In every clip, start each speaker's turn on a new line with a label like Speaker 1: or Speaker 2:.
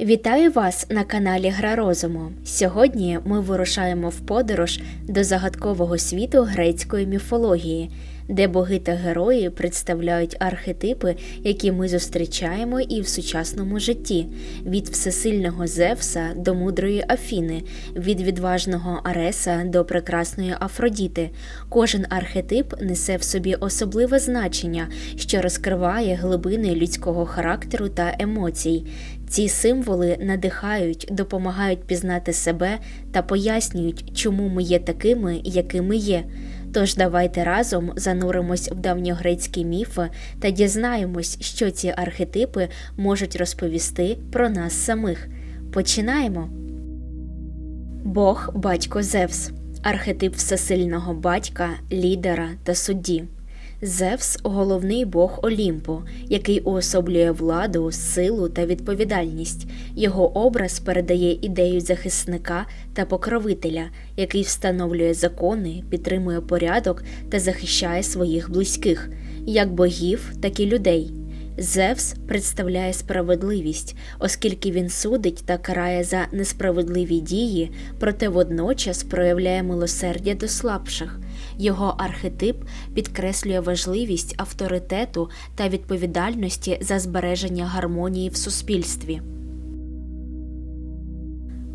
Speaker 1: Вітаю вас на каналі Гра Розуму. Сьогодні ми вирушаємо в подорож до загадкового світу грецької міфології, де боги та герої представляють архетипи, які ми зустрічаємо і в сучасному житті: від всесильного Зевса до мудрої Афіни, від відважного Ареса до прекрасної Афродіти. Кожен архетип несе в собі особливе значення, що розкриває глибини людського характеру та емоцій. Ці символи надихають, допомагають пізнати себе та пояснюють, чому ми є такими, якими є. Тож давайте разом зануримось в давньогрецькі міфи та дізнаємось, що ці архетипи можуть розповісти про нас самих. Починаємо. Бог батько Зевс архетип всесильного батька, лідера та судді. Зевс головний бог Олімпу, який уособлює владу, силу та відповідальність. Його образ передає ідею захисника та покровителя, який встановлює закони, підтримує порядок та захищає своїх близьких, як богів, так і людей. Зевс представляє справедливість, оскільки він судить та карає за несправедливі дії, проте водночас проявляє милосердя до слабших. Його архетип підкреслює важливість авторитету та відповідальності за збереження гармонії в суспільстві.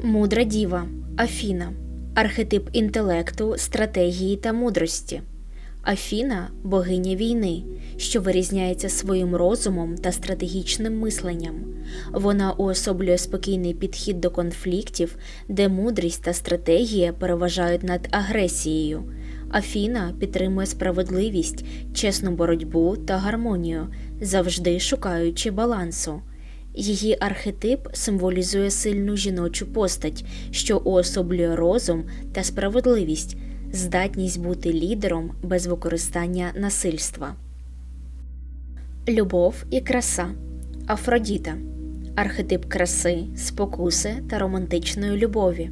Speaker 1: Мудра діва Афіна архетип інтелекту, стратегії та мудрості. Афіна богиня війни, що вирізняється своїм розумом та стратегічним мисленням. Вона уособлює спокійний підхід до конфліктів, де мудрість та стратегія переважають над агресією. Афіна підтримує справедливість, чесну боротьбу та гармонію, завжди шукаючи балансу. Її архетип символізує сильну жіночу постать, що уособлює розум та справедливість, здатність бути лідером без використання насильства. Любов і краса Афродіта архетип краси, спокуси та романтичної любові.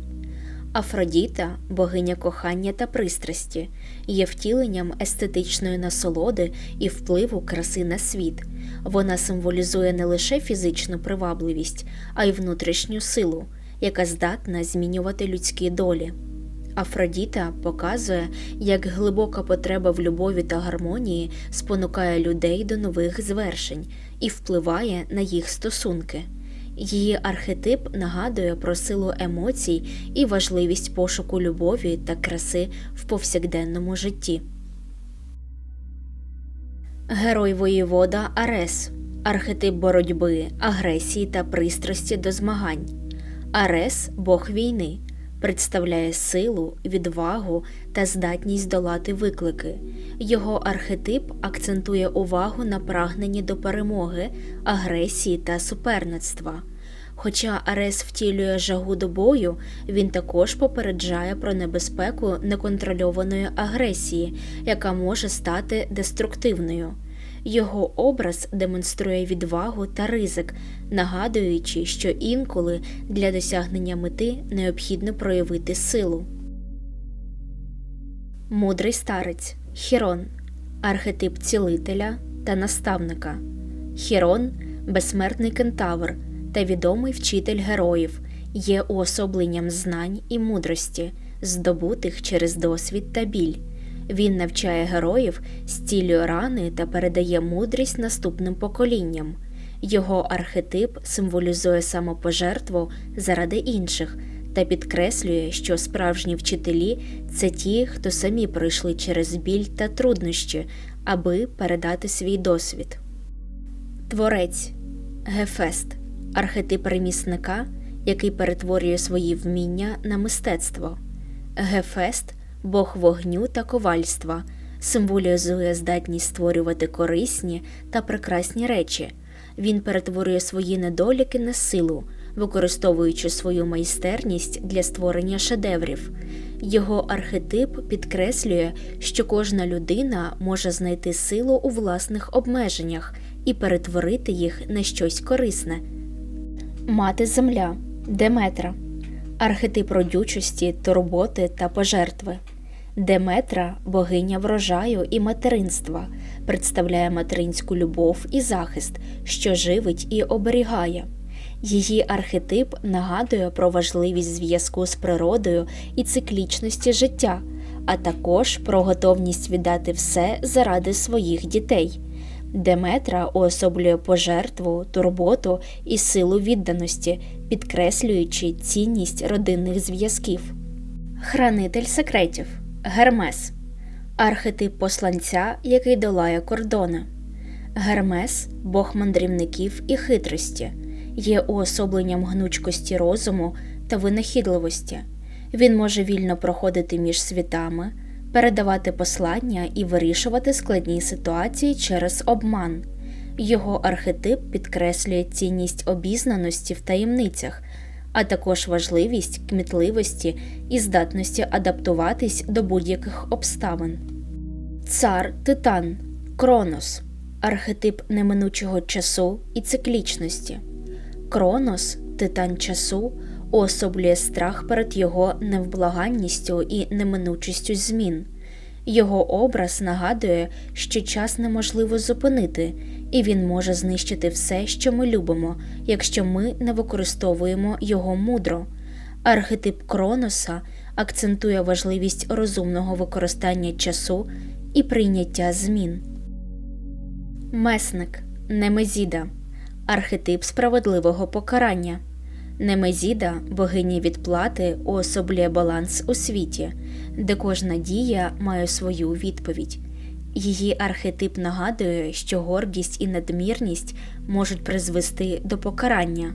Speaker 1: Афродіта, богиня кохання та пристрасті, є втіленням естетичної насолоди і впливу краси на світ. Вона символізує не лише фізичну привабливість, а й внутрішню силу, яка здатна змінювати людські долі. Афродіта показує, як глибока потреба в любові та гармонії спонукає людей до нових звершень і впливає на їх стосунки. Її архетип нагадує про силу емоцій і важливість пошуку любові та краси в повсякденному житті. Герой воєвода Арес архетип боротьби, агресії та пристрасті до змагань. Арес бог війни, представляє силу, відвагу та здатність долати виклики. Його архетип акцентує увагу на прагненні до перемоги, агресії та суперництва. Хоча Арес втілює жагу до бою, він також попереджає про небезпеку неконтрольованої агресії, яка може стати деструктивною. Його образ демонструє відвагу та ризик, нагадуючи, що інколи для досягнення мети необхідно проявити силу. Мудрий старець Хірон архетип цілителя та наставника. Хірон безсмертний кентавр та відомий вчитель героїв, є уособленням знань і мудрості, здобутих через досвід та біль. Він навчає героїв, зцілює рани та передає мудрість наступним поколінням. Його архетип символізує самопожертву заради інших та підкреслює, що справжні вчителі це ті, хто самі пройшли через біль та труднощі, аби передати свій досвід. Творець Гефест архетип ремісника, який перетворює свої вміння на мистецтво. Гефест бог вогню та ковальства, символізує здатність створювати корисні та прекрасні речі. Він перетворює свої недоліки на силу, використовуючи свою майстерність для створення шедеврів. Його архетип підкреслює, що кожна людина може знайти силу у власних обмеженнях і перетворити їх на щось корисне. Мати Земля Деметра архетип родючості, турботи та пожертви. Деметра, богиня врожаю і материнства, представляє материнську любов і захист, що живить і оберігає. Її архетип нагадує про важливість зв'язку з природою і циклічності життя, а також про готовність віддати все заради своїх дітей. Деметра уособлює пожертву, турботу і силу відданості, підкреслюючи цінність родинних зв'язків. Хранитель секретів Гермес архетип посланця, який долає кордони. Гермес бог мандрівників і хитрості, є уособленням гнучкості розуму та винахідливості. Він може вільно проходити між світами, передавати послання і вирішувати складні ситуації через обман. Його архетип підкреслює цінність обізнаності в таємницях, а також важливість кмітливості і здатності адаптуватись до будь-яких обставин. Цар Титан Кронос архетип неминучого часу і циклічності. Кронос, титан часу, уособлює страх перед його невблаганністю і неминучістю змін. Його образ нагадує, що час неможливо зупинити, і він може знищити все, що ми любимо, якщо ми не використовуємо його мудро. Архетип Кроноса акцентує важливість розумного використання часу і прийняття змін. Месник Немезіда архетип справедливого покарання. Немезіда, богиня відплати, уособлює баланс у світі, де кожна дія має свою відповідь. Її архетип нагадує, що гордість і надмірність можуть призвести до покарання.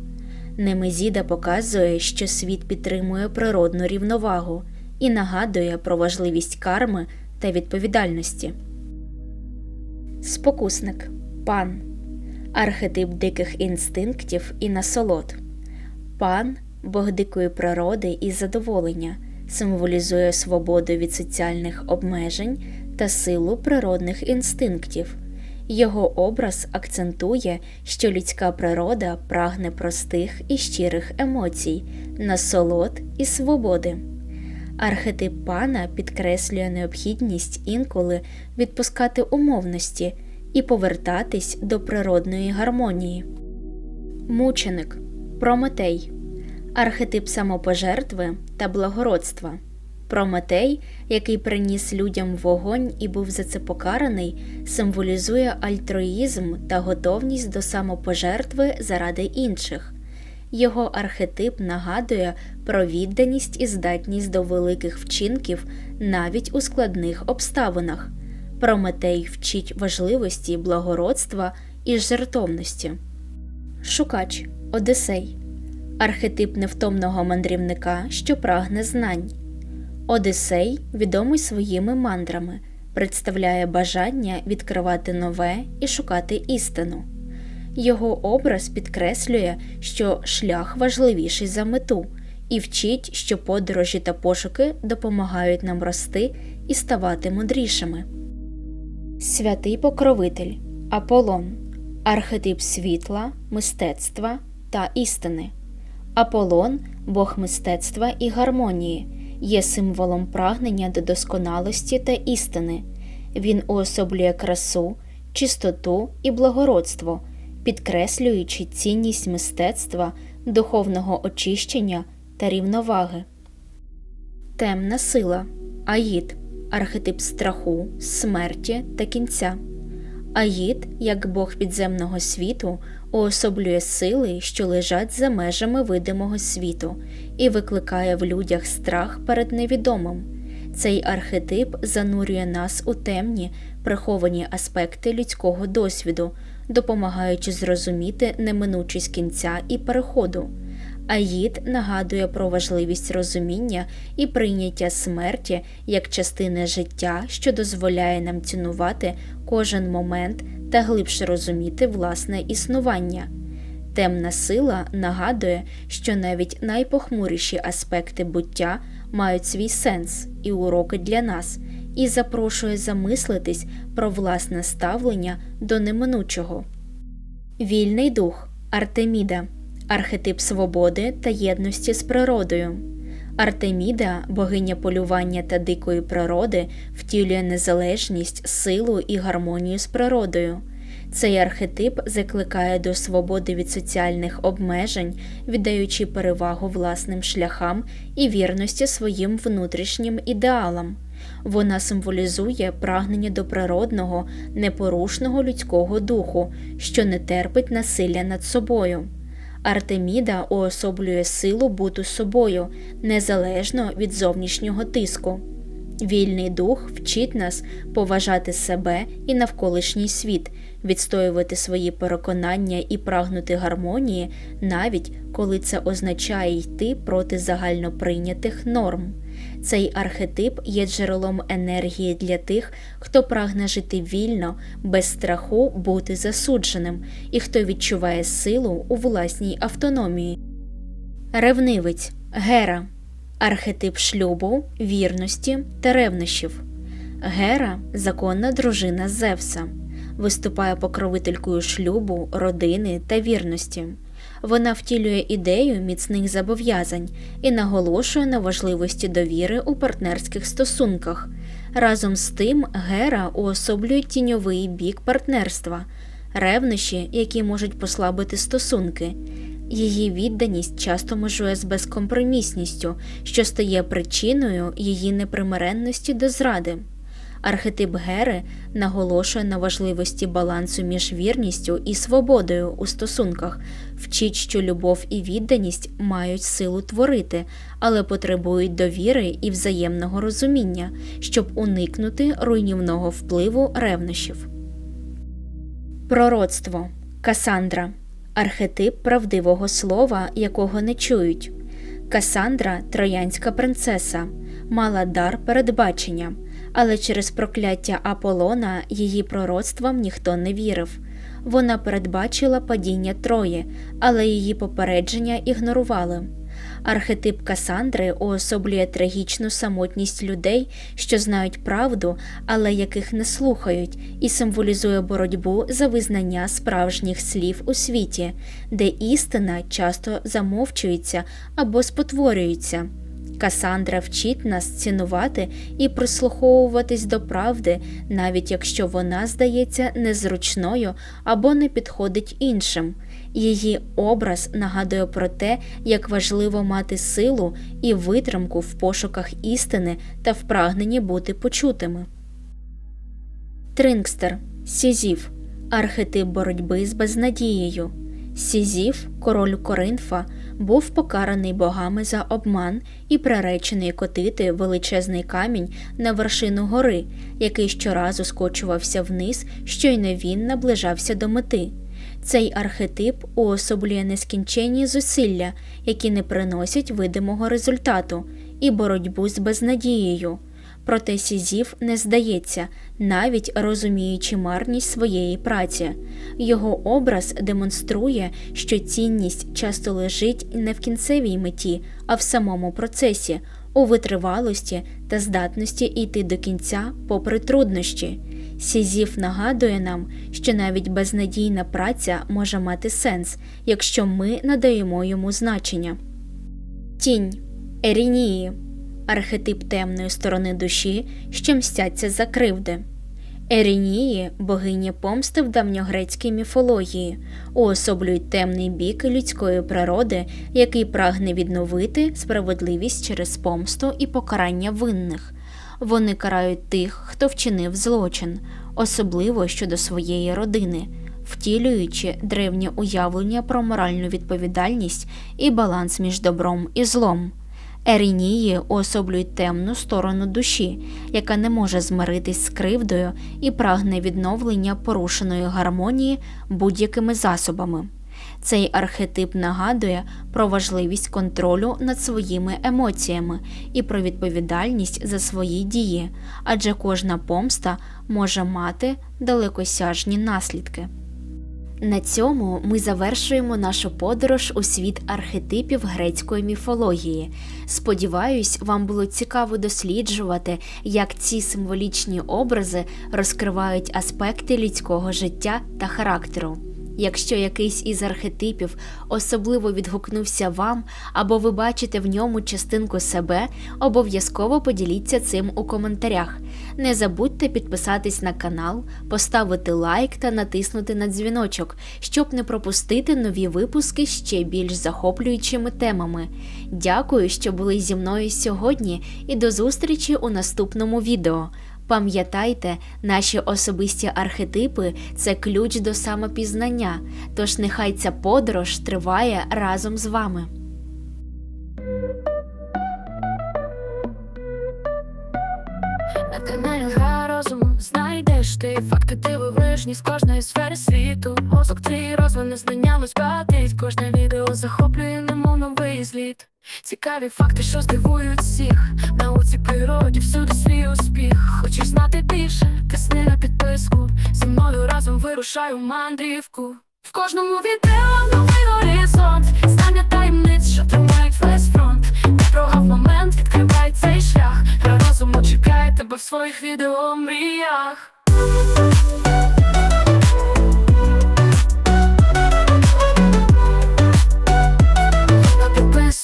Speaker 1: Немезіда показує, що світ підтримує природну рівновагу і нагадує про важливість карми та відповідальності. Спокусник пан архетип диких інстинктів і насолод. Пан бог дикої природи і задоволення, символізує свободу від соціальних обмежень та силу природних інстинктів. Його образ акцентує, що людська природа прагне простих і щирих емоцій, насолод і свободи. Архетип пана підкреслює необхідність інколи відпускати умовності і повертатись до природної гармонії. Мученик Прометей архетип самопожертви та благородства. Прометей, який приніс людям вогонь і був за це покараний, символізує альтруїзм та готовність до самопожертви заради інших. Його архетип нагадує про відданість і здатність до великих вчинків навіть у складних обставинах. Прометей вчить важливості благородства і жертовності. Шукач Одесей архетип невтомного мандрівника, що прагне знань. Одесей, відомий своїми мандрами, представляє бажання відкривати нове і шукати істину. Його образ підкреслює, що шлях важливіший за мету, і вчить, що подорожі та пошуки допомагають нам рости і ставати мудрішими. Святий покровитель Аполлон архетип світла, мистецтва та істини. Аполлон, бог мистецтва і гармонії, є символом прагнення до досконалості та істини. Він уособлює красу, чистоту і благородство, підкреслюючи цінність мистецтва, духовного очищення та рівноваги. Темна сила Аїд архетип страху, смерті та кінця. Аїд, як бог підземного світу, уособлює сили, що лежать за межами видимого світу, і викликає в людях страх перед невідомим. Цей архетип занурює нас у темні, приховані аспекти людського досвіду, допомагаючи зрозуміти неминучість кінця і переходу. Аїд нагадує про важливість розуміння і прийняття смерті як частини життя, що дозволяє нам цінувати кожен момент та глибше розуміти власне існування. Темна сила нагадує, що навіть найпохмуріші аспекти буття мають свій сенс і уроки для нас, і запрошує замислитись про власне ставлення до неминучого. Вільний дух Артеміда архетип свободи та єдності з природою. Артеміда, богиня полювання та дикої природи, втілює незалежність, силу і гармонію з природою. Цей архетип закликає до свободи від соціальних обмежень, віддаючи перевагу власним шляхам і вірності своїм внутрішнім ідеалам. Вона символізує прагнення до природного, непорушного людського духу, що не терпить насилля над собою. Артеміда уособлює силу бути собою незалежно від зовнішнього тиску. Вільний дух вчить нас поважати себе і навколишній світ, відстоювати свої переконання і прагнути гармонії, навіть коли це означає йти проти загальноприйнятих норм. Цей архетип є джерелом енергії для тих, хто прагне жити вільно, без страху бути засудженим і хто відчуває силу у власній автономії. Ревнивець Гера архетип шлюбу, вірності та ревнощів. Гера законна дружина Зевса, виступає покровителькою шлюбу, родини та вірності. Вона втілює ідею міцних зобов'язань і наголошує на важливості довіри у партнерських стосунках. Разом з тим, Гера уособлює тіньовий бік партнерства, ревнощі, які можуть послабити стосунки. Її відданість часто межує з безкомпромісністю, що стає причиною її непримиренності до зради. Архетип Гери наголошує на важливості балансу між вірністю і свободою у стосунках, вчить, що любов і відданість мають силу творити, але потребують довіри і взаємного розуміння, щоб уникнути руйнівного впливу ревнощів. Пророцтво. Касандра. Архетип правдивого слова, якого не чують. Касандра, троянська принцеса, мала дар передбачення, але через прокляття Аполлона її пророцтвам ніхто не вірив. Вона передбачила падіння Трої, але її попередження ігнорували. Архетип Касандри уособлює трагічну самотність людей, що знають правду, але яких не слухають, і символізує боротьбу за визнання справжніх слів у світі, де істина часто замовчується або спотворюється. Касандра вчить нас цінувати і прислуховуватись до правди, навіть якщо вона здається незручною або не підходить іншим. Її образ нагадує про те, як важливо мати силу і витримку в пошуках істини та в прагненні бути почутими. Тринкстер Сізів архетип боротьби з безнадією. Сізів, король Коринфа, був покараний богами за обман і приречений котити величезний камінь на вершину гори, який щоразу скочувався вниз, щойно він наближався до мети. Цей архетип уособлює нескінченні зусилля, які не приносять видимого результату, і боротьбу з безнадією. Проте Сізів не здається, навіть розуміючи марність своєї праці. Його образ демонструє, що цінність часто лежить не в кінцевій меті, а в самому процесі, у витривалості та здатності йти до кінця попри труднощі. Сізів нагадує нам, що навіть безнадійна праця може мати сенс, якщо ми надаємо йому значення. Тінь Ерінії архетип темної сторони душі, що мстяться за кривди. Ерінії, богиня помсти в давньогрецькій міфології, уособлюють темний бік людської природи, який прагне відновити справедливість через помсту і покарання винних. Вони карають тих, хто вчинив злочин, особливо щодо своєї родини, втілюючи древнє уявлення про моральну відповідальність і баланс між добром і злом. Ерінії уособлюють темну сторону душі, яка не може змиритись з кривдою і прагне відновлення порушеної гармонії будь-якими засобами. Цей архетип нагадує про важливість контролю над своїми емоціями і про відповідальність за свої дії, адже кожна помста може мати далекосяжні наслідки. На цьому ми завершуємо нашу подорож у світ архетипів грецької міфології. Сподіваюсь, вам було цікаво досліджувати, як ці символічні образи розкривають аспекти людського життя та характеру. Якщо якийсь із архетипів особливо відгукнувся вам, або ви бачите в ньому частинку себе, обов'язково поділіться цим у коментарях. Не забудьте підписатись на канал, поставити лайк та натиснути на дзвіночок, щоб не пропустити нові випуски ще більш захоплюючими темами. Дякую, що були зі мною сьогодні, і до зустрічі у наступному відео. Пам'ятайте, наші особисті архетипи це ключ до самопізнання, тож нехай ця подорож триває разом з вами.
Speaker 2: Ти факти дивовижні з кожної сфери світу. Мозок твій розвине знання розбагатить. Кожне відео захоплює, немов новий зліт. Цікаві факти, що здивують всіх. Науці природі всюди свій успіх. Хочеш знати більше, тисни на підписку. Зі мною разом вирушаю мандрівку. В кожному відео